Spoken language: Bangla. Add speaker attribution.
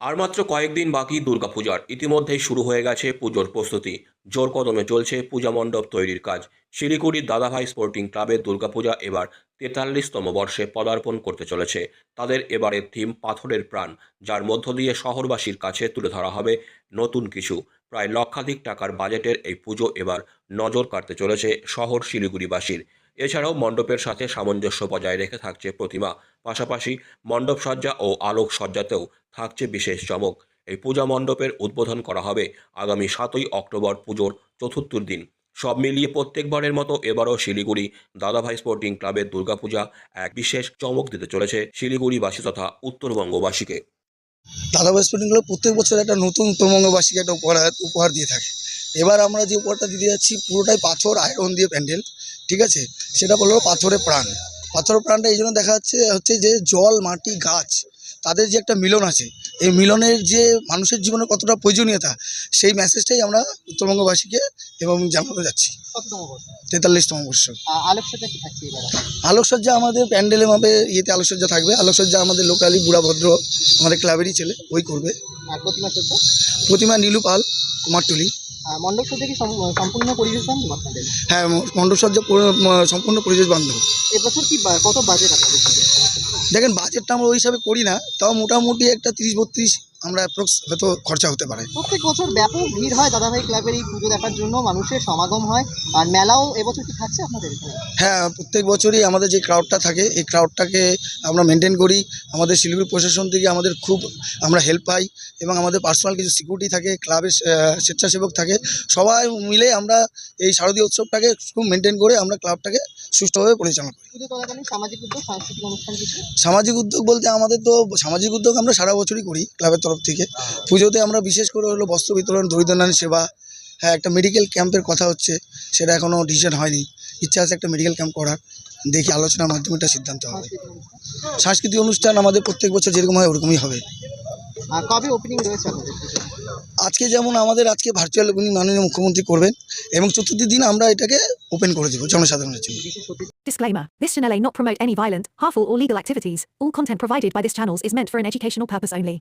Speaker 1: আর মাত্র কয়েকদিন বাকি দুর্গাপূজার। ইতিমধ্যেই শুরু হয়ে গেছে পুজোর প্রস্তুতি। জোর কদমে চলছে পূজা মণ্ডপ তৈরির কাজ। শিলিগুড়ির দাদাভাই স্পোর্টিং ক্লাবের দুর্গাপূজা এবার তেতাল্লিশতম বর্ষে পদার্পণ করতে চলেছে। তাদের এবারের থিম পাথরের প্রাণ, যার মধ্য দিয়ে শহরবাসীর কাছে তুলে ধরা হবে নতুন কিছু। প্রায় লক্ষাধিক টাকার বাজেটের এই পুজো এবার নজর কাটতে চলেছে শহর শিলিগুড়িবাসীর। এছাড়াও মণ্ডপের সাথে সামঞ্জস্য বজায় রেখে থাকছে প্রতিমা, পাশাপাশি মণ্ডপ সজ্জা ও আলোক সজ্জাতেও থাকছে বিশেষ চমক। এই পূজা মণ্ডপের উদ্বোধন করা হবে আগামী সাতই অক্টোবর পুজোর চতুর্থ দিন। সব মিলিয়ে প্রত্যেকবারের মতো এবারও শিলিগুড়ি দাদাভাই স্পোর্টিং ক্লাবের দুর্গাপূজা এক বিশেষ চমক দিতে চলেছে শিলিগুড়িবাসী তথা উত্তরবঙ্গবাসীকে।
Speaker 2: দাদাভাই স্পোর্টিং ক্লাব প্রত্যেক বছর একটা নতুন উত্তরবঙ্গবাসীকে একটা উপহার উপহার দিয়ে থাকে। এবার আমরা যে উপহারটা দিতে যাচ্ছি, পুরোটাই পাথর আয়রন দিয়ে প্যান্ডেল ঠিক আছে? সেটা বলল পাথরের প্রাণ। পাথরের প্রাণটা এই জন্য দেখা যাচ্ছে হচ্ছে যে জল মাটি গাছ তাদের যে একটা মিলন আছে এই মিলনের যে মানুষের জীবনে কতটা প্রয়োজনীয়তা সেই মেসেজটাই আমরা উত্তরবঙ্গবাসীকে এবং জানাতে যাচ্ছি। তেতাল্লিশতম বর্ষ।
Speaker 3: আলোকসজ্জা কি থাকছে এবার?
Speaker 2: আলোকসজ্জা আমাদের প্যান্ডেলে মাপে ইয়েতে আলোকসজ্জা থাকবে। আলোকসজ্জা আমাদের লোকালি বুড়াভদ্র আমাদের ক্লাবেরই ছেলে ওই করবে।
Speaker 3: প্রতিমা সজ্জা?
Speaker 2: প্রতিমা নীলু পাল কুমারটুলি।
Speaker 3: কি সম্পূর্ণ পরিবেশ বান্ধব আপনাদের?
Speaker 2: হ্যাঁ মণ্ডপসজ্জা পুরো- সম্পূর্ণ পরিবেশ বান্ধব।
Speaker 3: এবছর কি বা- কত বাজেট আপনাদের?
Speaker 2: দেখেন বাজেটটা আমরা ওই হিসাবে করি না তাও মোটামুটি একটা তিরিশ বত্রিশ আমরা অ্যাপ্রক্স হয়তো খরচা হতে পারে।
Speaker 3: প্রত্যেক বছর ব্যাপক ভিড় হয় দাদাভাই ক্লাবের এই পুজো দেখার জন্য মানুষের সমাগম হয়। আর মেলাও এবছর কি থাকছে আপনাদের
Speaker 2: হ্যাঁ প্রত্যেক বছরই আমাদের যে ক্রাউডটা থাকে এই ক্রাউডটাকে আমরা মেনটেন করি। আমাদের শিলিগুড়ি প্রশাসন থেকে আমাদের খুব আমরা হেল্প পাই এবং আমাদের পার্সোনাল কিছু সিকিউরিটি থাকে ক্লাবের স্বেচ্ছাসেবক থাকে সবাই মিলে আমরা এই শারদীয় উৎসবটাকে খুব মেনটেন করে আমরা ক্লাবটাকে সুষ্ঠুভাবে পরিচালনা করি।
Speaker 3: সামাজিক উদ্যোগ সাংস্কৃতিক অনুষ্ঠান
Speaker 2: সামাজিক উদ্যোগ বলতে আমাদের তো সামাজিক উদ্যোগ আমরা সারা বছরই করি ক্লাবের তরফ থেকে। পুজোতে আমরা বিশেষ করে হলো বস্ত্র বিতরণ দরিদ্রনারায়ণ সেবা হ্যাঁ একটা মেডিকেল ক্যাম্পের কথা হচ্ছে সেটা এখনও ডিসিশন হয়নি। ইচ্ছা আছে একটা মেডিকেল ক্যাম্প করার। দেখি আলোচনার মাধ্যমে এটা সিদ্ধান্ত হবে।
Speaker 3: সাংস্কৃতিক অনুষ্ঠান
Speaker 2: আমাদের প্রত্যেক বছর যেরকম হয় ওরকমই হবে।
Speaker 3: কবে ওপেনিং রয়েছে
Speaker 2: আজকে যেমন আমাদের আজকে ভার্চুয়াল উনি মাননীয় মুখ্যমন্ত্রী করবেন এবং চতুর্থ দিন আমরা এটাকে ওপেন করে দেবো জনসাধারণের জন্য।
Speaker 4: Disclaimer This channel may not promote any violent, harmful, or legal activities. All content provided by this channel is meant for an educational purpose only.